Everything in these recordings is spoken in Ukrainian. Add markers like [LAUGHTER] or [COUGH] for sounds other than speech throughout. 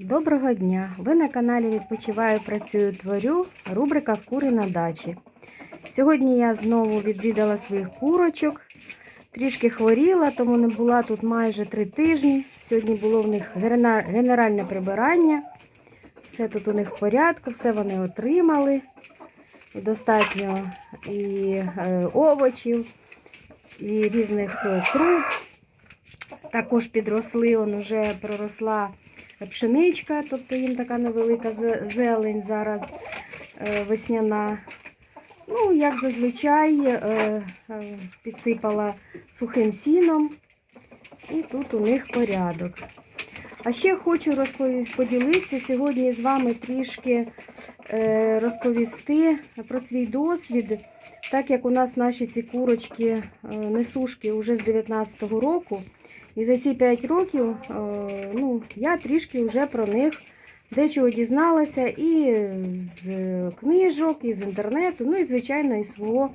Доброго дня! Ви на каналі Відпочиваю, працюю, творю, рубрика Кури на дачі. Сьогодні я знову відвідала своїх курочок. Трішки хворіла, тому не була тут майже три тижні. Сьогодні було в них генеральне прибирання. Все тут у них в порядку, все вони отримали. Достатньо і е, овочів, і різних е, круп. Також підросли, он уже проросла пшеничка, тобто їм така невелика зелень зараз е, весняна. Ну, як зазвичай, е, е, підсипала сухим сіном, і тут у них порядок. А ще хочу розпові- поділитися сьогодні з вами трішки розповісти про свій досвід. Так як у нас наші ці курочки, несушки вже з 19-го року. І за ці 5 років е, ну, я трішки вже про них дечого дізналася і з книжок, і з інтернету, ну і, звичайно, із свого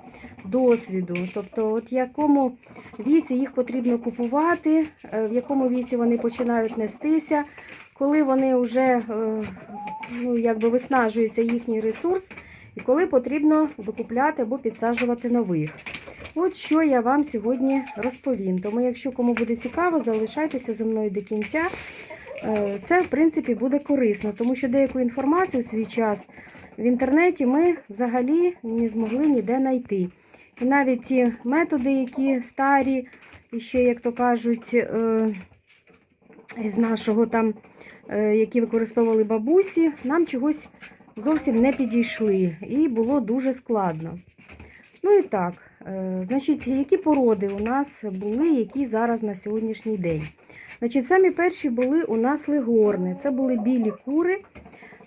досвіду. Тобто, от в якому віці їх потрібно купувати, е, в якому віці вони починають нестися, коли вони вже е, ну, якби виснажується їхній ресурс, і коли потрібно докупляти або підсаджувати нових. От що я вам сьогодні розповім. Тому, якщо кому буде цікаво, залишайтеся зі мною до кінця. Е, Це, в принципі, буде корисно, тому що деяку інформацію у свій час в інтернеті ми взагалі не змогли ніде знайти. І навіть ті методи, які старі, і ще, як то кажуть, е, з нашого там, е, які використовували бабусі, нам чогось зовсім не підійшли. І було дуже складно. Ну і так, значить, які породи у нас були, які зараз на сьогоднішній день? Значить, самі перші були у нас легорни. Це були білі кури.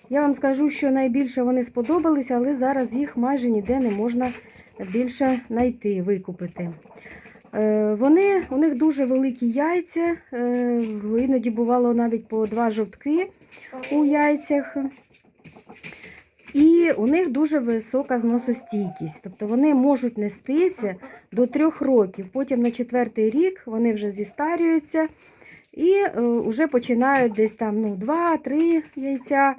Я вам скажу, що найбільше вони сподобалися, але зараз їх майже ніде не можна більше знайти, викупити. Е, Вони, у них дуже великі яйця, е, іноді бувало навіть по два жовтки у яйцях. І у них дуже висока зносостійкість. Тобто вони можуть нестися до трьох років. Потім на четвертий рік вони вже зістарюються і е, вже починають десь там ну, 2-3 яйця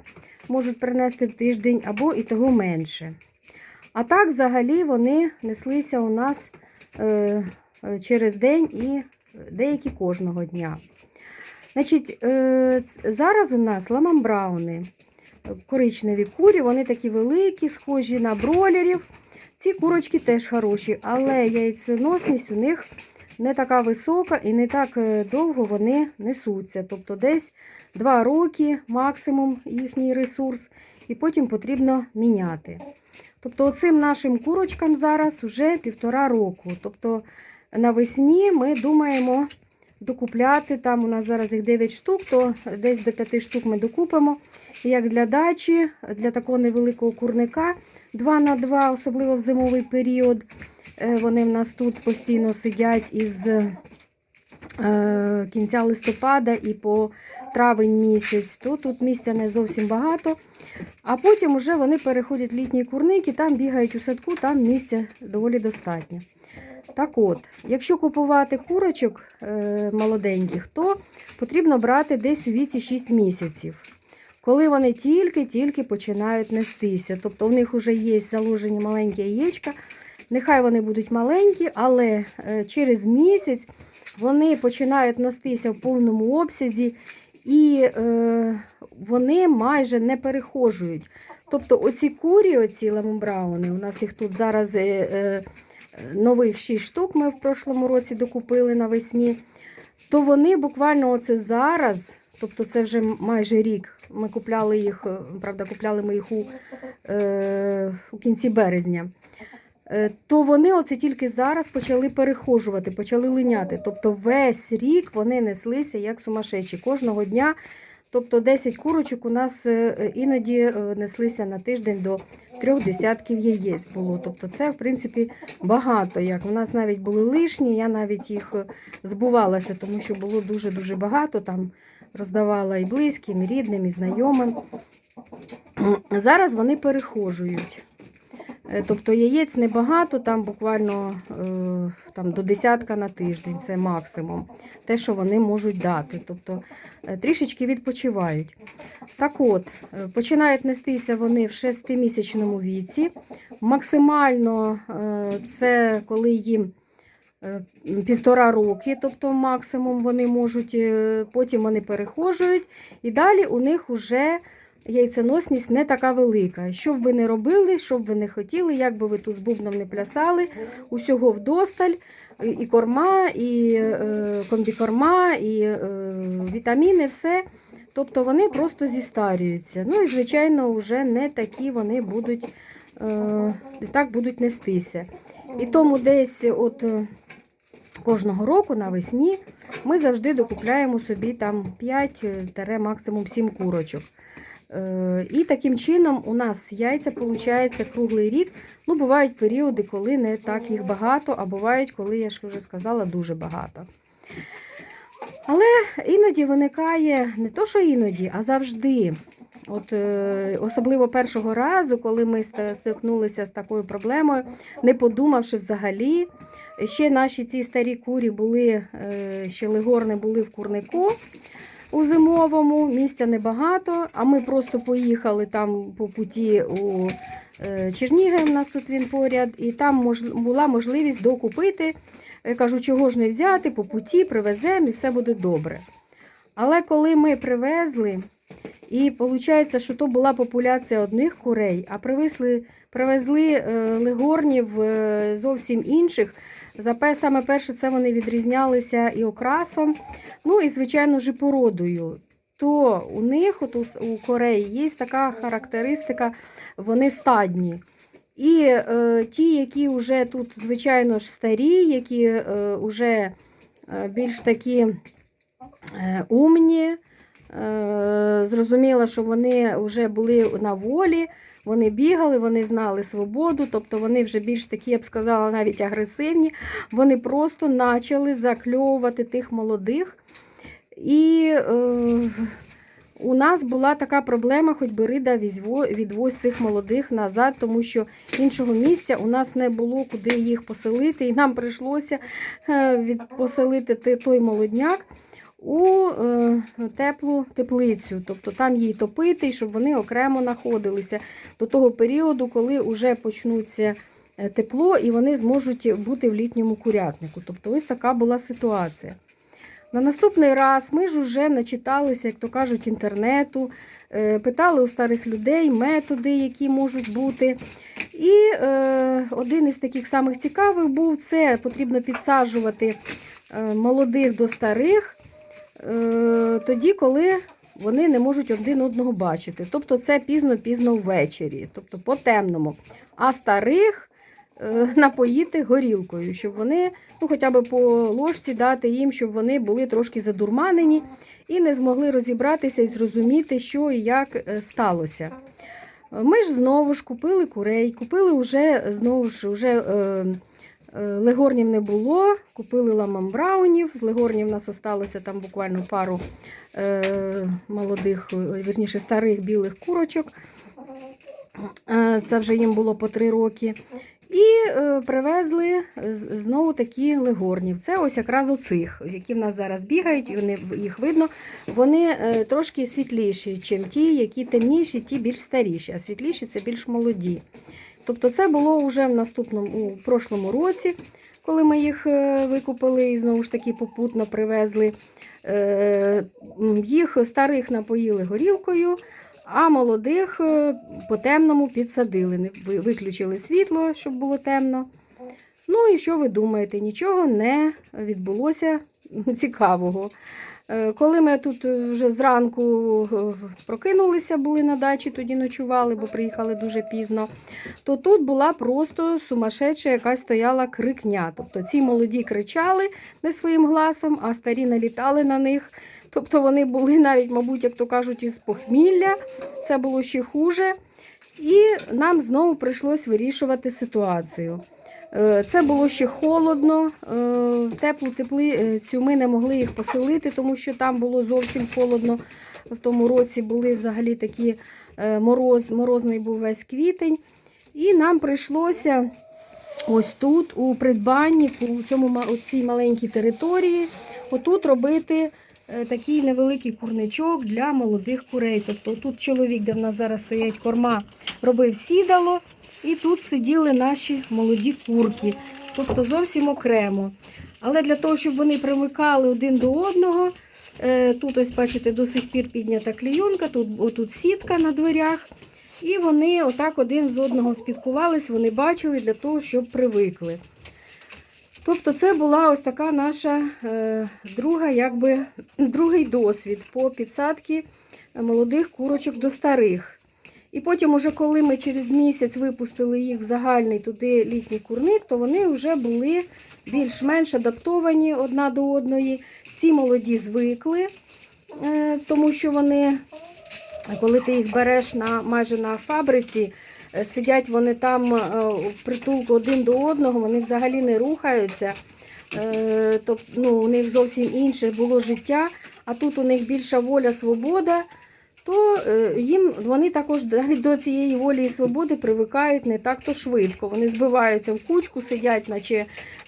можуть принести в тиждень або і того менше. А так, взагалі, вони неслися у нас е, е, через день і деякі кожного дня. Значить, е, зараз у нас ламамбрауни коричневі курі, вони такі великі, схожі на бролерів. Ці курочки теж хороші, але яйценосність у них не така висока і не так е, довго вони несуться. Тобто десь 2 роки максимум їхній ресурс, і потім потрібно міняти. Тобто, оцим нашим курочкам зараз вже півтора року. Тобто навесні ми думаємо докупляти. Там у нас зараз їх 9 штук, то десь до 5 штук ми докупимо. Як для дачі, для такого невеликого курника 2 на 2, особливо в зимовий період. Е, Вони в нас тут постійно сидять із е, кінця листопада і по травень місяць, то тут місця не зовсім багато. А потім вже вони переходять в літній курник і там бігають у садку, там місця доволі достатньо. Так от, якщо купувати курочок е, молоденьких, то потрібно брати десь у віці 6 місяців. Коли вони тільки-тільки починають нестися. Тобто у них вже є заложені маленькі яєчка. Нехай вони будуть маленькі, але е, через місяць вони починають нестися в повному обсязі і е, вони майже не перехожують. Тобто оці курі, оці ламумбрауни, у нас їх тут зараз е, е, нових 6 штук ми в прошлому році докупили навесні, то вони буквально оце зараз, тобто це вже майже рік. Ми купляли їх, е, правда, купляли ми їх у, е, у кінці березня. Е, То вони оце тільки зараз почали перехожувати, почали линяти. Тобто весь рік вони неслися як сумасшедші. Кожного дня, тобто 10 курочок у нас е, іноді е, неслися на тиждень до трьох десятків яєць було. Тобто це, в принципі, багато. Як у нас навіть були лишні, я навіть їх е, збувалася, тому що було дуже-дуже багато. Там роздавала і близьким, і рідним, і знайомим. Зараз вони перехожують. Е, Тобто яєць небагато, там буквально е, там, до десятка на тиждень, це максимум. Те, що вони можуть дати. Тобто е, трішечки відпочивають. Так от, починають нестися вони в 6-місячному віці. Максимально це коли їм півтора роки, тобто максимум вони можуть, потім вони перехожують, і далі у них вже яйценосність не така велика. Що б ви не робили, що б ви не хотіли, як би ви тут з бубном не плясали, усього вдосталь, і- корма, і е, комбікорма, і е, вітаміни, все. Тобто вони просто зістарюються. Ну і, звичайно, вже не такі вони будуть, е, так будуть нестися. І тому десь от е, кожного року навесні ми завжди докупляємо собі там 5 максимум 7 курочок. Е, І таким чином у нас яйця виходить круглий рік. Ну, бувають періоди, коли не так їх багато, а бувають, коли, я ж вже сказала, дуже багато. Але іноді виникає не то, що іноді, а завжди. От, е, особливо першого разу, коли ми стикнулися з такою проблемою, не подумавши взагалі. Ще наші ці старі курі були, е, ще легорни були в курнику у зимовому, місця небагато, а ми просто поїхали там по путі у е, Чернігів, у нас тут він поряд, і там була можливість докупити. Я кажу, чого ж не взяти, по путі привеземо і все буде добре. Але коли ми привезли, і виходить, що то була популяція одних курей, а привезли, привезли е, легорнів е, зовсім інших. За саме перше, це вони відрізнялися і окрасом, ну і, звичайно ж, породою. То у них, от у, у Кореї, є така характеристика, вони стадні. І е, ті, які вже тут, звичайно ж, старі, які е, вже е, більш такі е, умні, е, зрозуміло, що вони вже були на волі, вони бігали, вони знали свободу, тобто вони вже більш такі, я б сказала, навіть агресивні. Вони просто почали закльовувати тих молодих. І е, у нас була така проблема, хоч би рида відвозь цих молодих назад, тому що іншого місця у нас не було, куди їх поселити. І нам прийшлося е, поселити той молодняк у е, теплу теплицю. Тобто там її топити, щоб вони окремо знаходилися до того періоду, коли вже почнуться е, тепло і вони зможуть бути в літньому курятнику. Тобто ось така була ситуація. На наступний раз ми ж уже начиталися, як то кажуть, інтернету, е, питали у старих людей методи, які можуть бути. І е, один із таких самих цікавих був це потрібно підсаджувати молодих до старих тоді, коли вони не можуть один одного бачити. Тобто це пізно-пізно ввечері, тобто по темному. А старих е, [LAUGHS] напоїти горілкою, щоб вони, ну хоча б по ложці дати їм, щоб вони були трошки задурманені і не змогли розібратися і зрозуміти, що і як е, сталося. Ми ж знову ж купили курей, купили вже знову ж вже, е, е, легорнів не було, купили ламамбраунів. Легорнів у нас осталося там буквально пару е, молодих, е, вірніше старих білих курочок. Е, Це вже їм було по три роки. І е, привезли знову такі легорнів. Це ось якраз оцих, які в нас зараз бігають, вони, їх видно. Вони е, трошки світліші, ніж ті, які темніші, ті більш старіші, а світліші це більш молоді. Тобто це було вже в наступному у прошлому році, коли ми їх е, викупили і знову ж таки попутно привезли. Е, Їх старих напоїли горілкою, а молодих е, по темному підсадили. Виключили світло, щоб було темно. Ну і що ви думаєте? Нічого не відбулося [LAUGHS] цікавого. Е, Коли ми тут е, вже зранку е, прокинулися, були на дачі, тоді ночували, бо приїхали дуже пізно, то тут була просто сумасшедша якась стояла крикня. Тобто ці молоді кричали не своїм гласом, а старі налітали на них. Тобто вони були навіть, мабуть, як то кажуть, із похмілля. Це було ще хуже. І нам знову прийшлось вирішувати ситуацію. Е, Це було ще холодно, е, теплу теплицю ми не могли їх поселити, тому що там було зовсім холодно. В тому році були взагалі такі е, мороз, морозний був весь квітень. І нам прийшлося ось тут, у придбанні, у, цьому, у цій маленькій території, отут робити е, такий невеликий курничок для молодих курей. Тобто тут чоловік, де в нас зараз стоять корма, робив сідало, і тут сиділи наші молоді курки, тобто зовсім окремо. Але для того, щоб вони примикали один до одного, е, тут ось бачите, до сих пір піднята клійонка, тут отут сітка на дверях. І вони отак один з одного спілкувались, вони бачили для того, щоб привикли. Тобто це була ось така наша е, друга, якби, [CLEARS THROAT] другий досвід по підсадці молодих курочок до старих. І потім, уже коли ми через місяць випустили їх в загальний туди літній курник, то вони вже були більш-менш адаптовані одна до одної. Ці молоді звикли, е, тому що вони, коли ти їх береш на, майже на фабриці, е, сидять вони там е, в притулку один до одного, вони взагалі не рухаються. Е, Тобто, ну, у них зовсім інше було життя, а тут у них більша воля, свобода то е, їм вони також навіть до цієї волі і свободи привикають не так то швидко. Вони збиваються в кучку, сидять, наче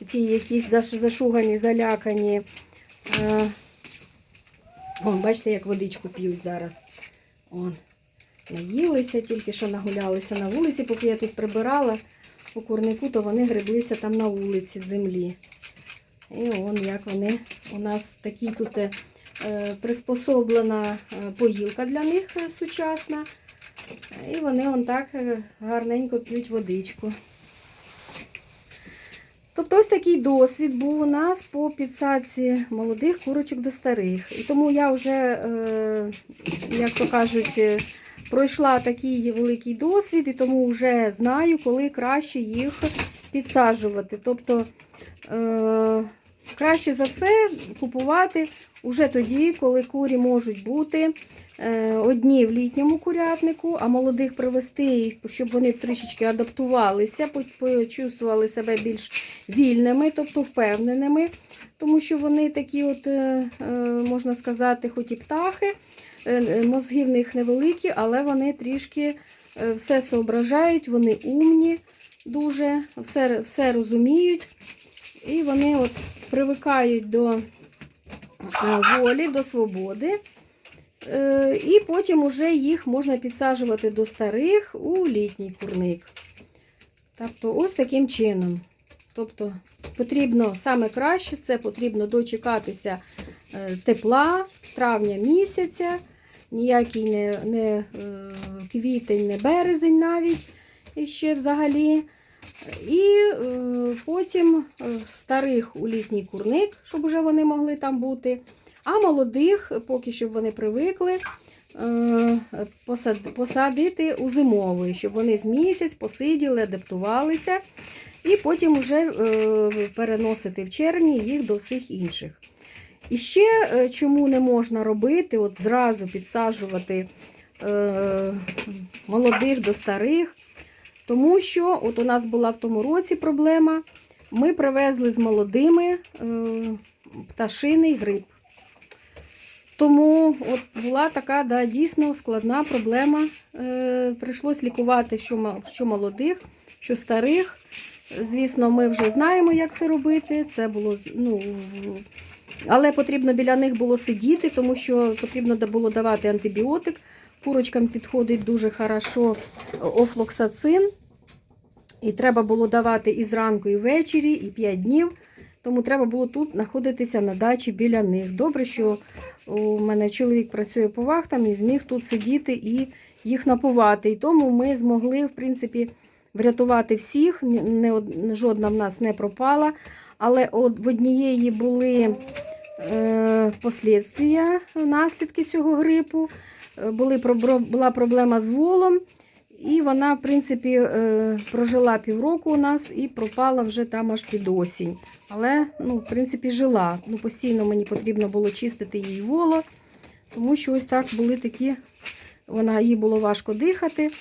ті якісь зашугані, залякані. Е, Вон, бачите, як водичку п'ють зараз. Он, наїлися, тільки що нагулялися на вулиці, поки я тут прибирала у курнику, то вони греблися там на вулиці в землі. І он як вони у нас такі тут е, приспособлена е, поїлка для них е, сучасна. І вони он так е, гарненько п'ють водичку. Тобто ось такий досвід був у нас по підсадці молодих курочок до старих. І тому я вже, е, як то кажуть, е, пройшла такий великий досвід, і тому вже знаю, коли краще їх підсаджувати. Тобто е, краще за все купувати уже тоді, коли курі можуть бути е, одні в літньому курятнику, а молодих привести, щоб вони трішечки адаптувалися, по- почувствували себе більш вільними, тобто впевненими, тому що вони такі, от, е, е, можна сказати, хоч і птахи, мозги в них невеликі, але вони трішки все соображають, вони умні, дуже, все, все розуміють. І вони от привикають до волі, до свободи. Е, І потім уже їх можна підсаджувати до старих у літній курник. Тобто, ось таким чином. Тобто, потрібно саме краще, це потрібно дочекатися е, тепла травня місяця, ніякий не, не е, квітень, не березень навіть іще взагалі. І е, потім е, старих у літній курник, щоб вже вони могли там бути. А молодих, поки щоб вони привикли, е, посад- посадити у зимовий, щоб вони з місяць посиділи, адаптувалися, і потім вже переносити в червні їх до всіх інших. І ще чому не можна робити, от зразу підсаджувати молодих до старих. Тому що от у нас була в тому році проблема. Ми привезли з молодими е, пташиний грип. Тому от була така да, дійсно складна проблема. Е, прийшлось лікувати що, молодих, що старих. Звісно, ми вже знаємо, як це робити. Це було, ну, але потрібно біля них було сидіти, тому що потрібно було давати антибіотик. Курочкам підходить дуже хорошо офлоксацин. І треба було давати і зранку, і ввечері, і 5 днів. Тому треба було тут знаходитися на дачі біля них. Добре, що у мене чоловік працює по вахтам і зміг тут сидіти і їх напувати. І тому ми змогли, в принципі, врятувати всіх. Не, жодна в нас не пропала. Але от в однієї були е, послідствия, наслідки цього грипу. Е, Були, була проблема з волом. І вона, в принципі, е, прожила півроку у нас і пропала вже там аж під осінь. Але, ну, в принципі, жила. Ну, постійно мені потрібно було чистити її воло, тому що ось так були такі, вона, їй було важко дихати.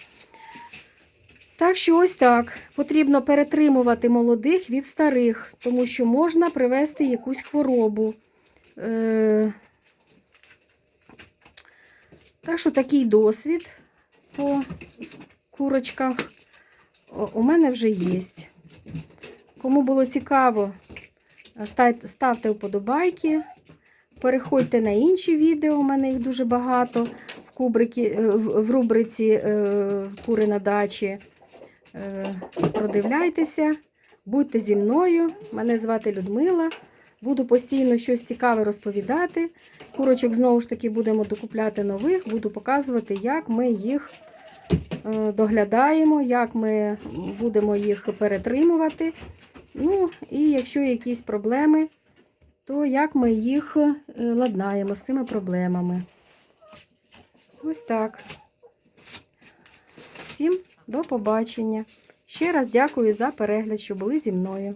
Так що ось так. Потрібно перетримувати молодих від старих, тому що можна привести якусь хворобу. Е, Так що такий досвід по курочках. у мене вже є. Кому було цікаво, ставте вподобайки. Переходьте на інші відео, у мене їх дуже багато в, кубрики, е, в рубриці е, Кури на дачі. Е, Продивляйтеся, будьте зі мною. Мене звати Людмила. Буду постійно щось цікаве розповідати. Курочок знову ж таки будемо докупляти нових, буду показувати, як ми їх е, доглядаємо, як ми будемо їх перетримувати. Ну, і якщо якісь проблеми, то як ми їх е, ладнаємо з цими проблемами. Ось так. Всім до побачення. Ще раз дякую за перегляд, що були зі мною.